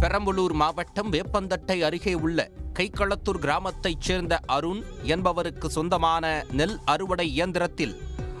பெரம்பலூர் மாவட்டம் வேப்பந்தட்டை அருகே உள்ள கைக்களத்தூர் கிராமத்தைச் சேர்ந்த அருண் என்பவருக்கு சொந்தமான நெல் அறுவடை இயந்திரத்தில்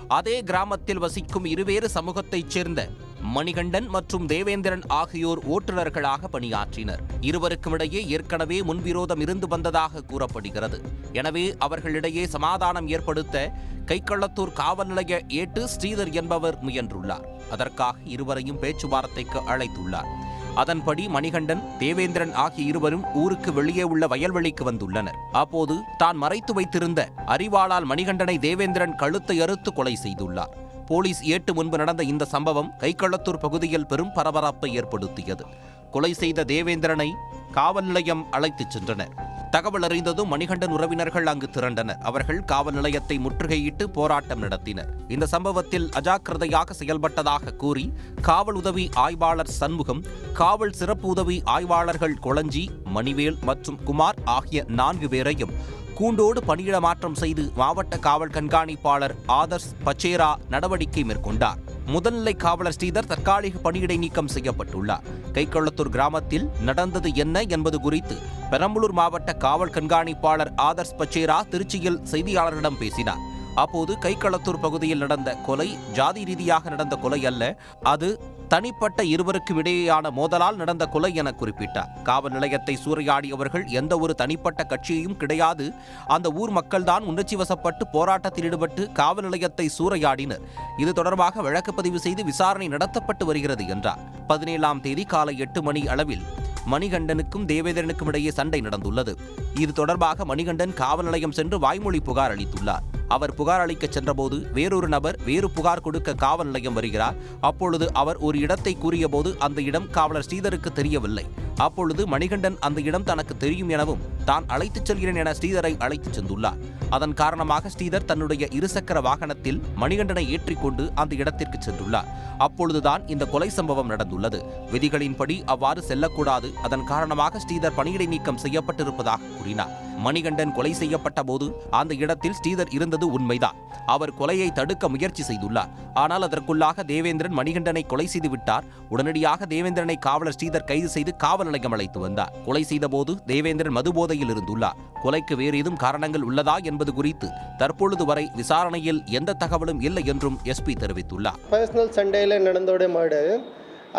அதே கிராமத்தில் வசிக்கும் இருவேறு சமூகத்தைச் சேர்ந்த மணிகண்டன் மற்றும் தேவேந்திரன் ஆகியோர் ஓட்டுநர்களாக பணியாற்றினர். இருவருக்கும் இடையே ஏற்கனவே முன்விரோதம் இருந்து வந்ததாக கூறப்படுகிறது. எனவே அவர்களிடையே சமாதானம் ஏற்படுத்த கைக்கள்ளத்தூர் காவல் நிலைய ஏட்டு ஸ்ரீதர் என்பவர் முயன்றுள்ளார். அதற்காக இருவரையும் பேச்சுவார்த்தைக்கு அழைத்துள்ளார். அதன்படி மணிகண்டன் தேவேந்திரன் ஆகிய இருவரும் ஊருக்கு வெளியே உள்ள வயல்வெளிக்கு வந்துள்ளனர். அப்போது தான் மறைத்து வைத்திருந்த அறிவாளால் மணிகண்டனை தேவேந்திரன் கழுத்தை அறுத்து கொலை செய்துள்ளார். போலீஸ் ஏட்டு முன்பு நடந்த இந்த சம்பவம் கைக்களத்தூர் பகுதியில் பெரும் பரபரப்பை ஏற்படுத்தியது. கொலை செய்த தேவேந்திரனை காவல் நிலையம் அழைத்துச் சென்றனர். தகவல் அறிந்ததும் மணிகண்டன் உறவினர்கள் அங்கு திரண்டனர். அவர்கள் காவல் நிலையத்தை முற்றுகையிட்டு போராட்டம் நடத்தினர். இந்த சம்பவத்தில் அஜாக்கிரதையாக செயல்பட்டதாக கூறி காவல் உதவி ஆய்வாளர் சண்முகம் காவல் சிறப்பு உதவி ஆய்வாளர்கள் கொளஞ்சி மணிவேல் மற்றும் குமார் ஆகிய நான்கு பேரையும் கூண்டோடு பணியிட மாற்றம் செய்து மாவட்ட காவல் கண்காணிப்பாளர் ஆதர்ஸ் பச்சேரா நடவடிக்கை மேற்கொண்டார். முதல்நிலை காவலர் ஸ்ரீதர் தற்காலிக பணியிடை நீக்கம் செய்யப்பட்டுள்ளார். கைக்கொள்ளத்தூர் கிராமத்தில் நடந்தது என்ன என்பது குறித்து பெரம்பலூர் மாவட்ட காவல் கண்காணிப்பாளர் ஆதர்ஸ் பச்சேரா திருச்சியில் செய்தியாளர்களிடம் பேசினார். அப்போது கைக்களத்தூர் பகுதியில் நடந்த கொலை ஜாதி ரீதியாக நடந்த கொலை அல்ல அது தனிப்பட்ட இருவருக்கும் இடையேயான மோதலால் நடந்த கொலை என குறிப்பிட்டார். காவல் நிலையத்தை சூறையாடியவர்கள் எந்த ஒரு தனிப்பட்ட கட்சியையும் கிடையாது. அந்த ஊர் மக்கள்தான் உணர்ச்சி வசப்பட்டு போராட்டத்தில் ஈடுபட்டு காவல் நிலையத்தை சூறையாடினர். இது தொடர்பாக வழக்கு பதிவு செய்து விசாரணை நடத்தப்பட்டு வருகிறது என்றார். பதினேழாம் தேதி காலை எட்டு மணி அளவில் மணிகண்டனுக்கும் தேவேந்திரனுக்கும் இடையே சண்டை நடந்துள்ளது. இது தொடர்பாக மணிகண்டன் காவல் நிலையம் சென்று வாய்மொழி புகார் அளித்துள்ளார். அவர் புகார் அளிக்க சென்றபோது வேறொரு நபர் வேறு புகார் கொடுக்க காவல் நிலையம் வருகிறார். அப்பொழுது அவர் ஒரு இடத்தை கூறியபோது அந்த இடம் காவலர் ஸ்ரீதருக்கு தெரியவில்லை. அப்பொழுது மணிகண்டன் அந்த இடம் தனக்கு தெரியும் எனவும் தான் அழைத்துச் செல்கிறேன் என ஸ்ரீதரை அழைத்துச் சென்றுள்ளார். அதன் காரணமாக ஸ்ரீதர் தன்னுடைய இருசக்கர வாகனத்தில் மணிகண்டனை ஏற்றிக்கொண்டு அந்த இடத்திற்கு சென்றுள்ளார். அப்பொழுதுதான் இந்த கொலை சம்பவம் நடந்துள்ளது. விதிகளின்படி அவ்வாறு செல்லக்கூடாது. அதன் காரணமாக ஸ்ரீதர் பணியிடை நீக்கம் செய்யப்பட்டிருப்பதாக கூறினார். மணிகண்டன் கொலை செய்யப்பட்ட போது அந்த இடத்தில் ஸ்ரீதர் இருந்தது உண்மைதான். அவர் கொலையை தடுக்க முயற்சி செய்துள்ளார். ஆனால் அதற்குள்ளாக தேவேந்திரன் மணிகண்டனை கொலை செய்து விட்டார். உடனடியாக தேவேந்திரனை காவலர் ஸ்ரீதர் கைது செய்து காவல் நிலையம் அழைத்து வந்தார். கொலை செய்தபோது தேவேந்திரன் மதுபோதையில் இருந்துள்ளார். கொலைக்கு வேறு ஏதும் காரணங்கள் உள்ளதா என்பது குறித்து தற்பொழுது வரை விசாரணையில் எந்த தகவலும் இல்லை என்றும் எஸ்பி தெரிவித்துள்ளார். பர்சனல் சண்டேல நடந்தோட மர்டர்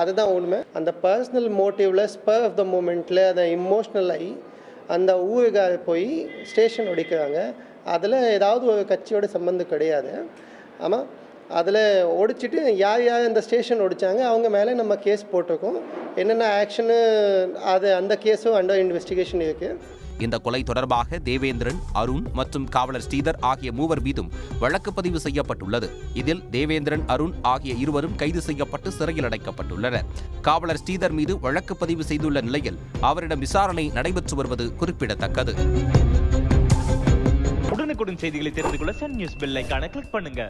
அதுதான் உண்மை. அந்த பர்சனல் மோட்டிவ்ல ஸ்பர் ஆஃப் த மூமெண்ட்ல அதை இமோஷனல் ஆகி அந்த ஊருக்கு போய் ஸ்டேஷன் ஒடிக்கிறாங்க. அதில் ஏதாவது ஒரு கட்சியோட சம்மந்தம் கிடையாது. ஆமாம் அதில் ஒடிச்சிட்டு யார் யார் அந்த ஸ்டேஷன் ஒடிச்சாங்க அவங்க மேலே நம்ம கேஸ் போட்டிருக்கோம். என்னென்ன ஆக்ஷனு அது அந்த கேஸும் அண்டர் இன்வெஸ்டிகேஷன் இருக்குது இந்த கொலை தொடர்பாக தேவேந்திரன் அருண் மற்றும் காவலர் ஸ்ரீதர் ஆகிய மூவர் மீதும் வழக்கு பதிவு செய்யப்பட்டுள்ளது. இதில் தேவேந்திரன் அருண் ஆகிய இருவரும் கைது செய்யப்பட்டு சிறையில் அடைக்கப்பட்டுள்ளனர். காவலர் ஸ்ரீதர் மீது வழக்கு பதிவு செய்துள்ள நிலையில் அவரிடம் விசாரணை நடைபெற்று வருவது குறிப்பிடத்தக்கது. உடனுக்குடன் செய்திகளை தெரிந்து கொள்ள சன் நியூஸ் பெல் கிளிக் பண்ணுங்க.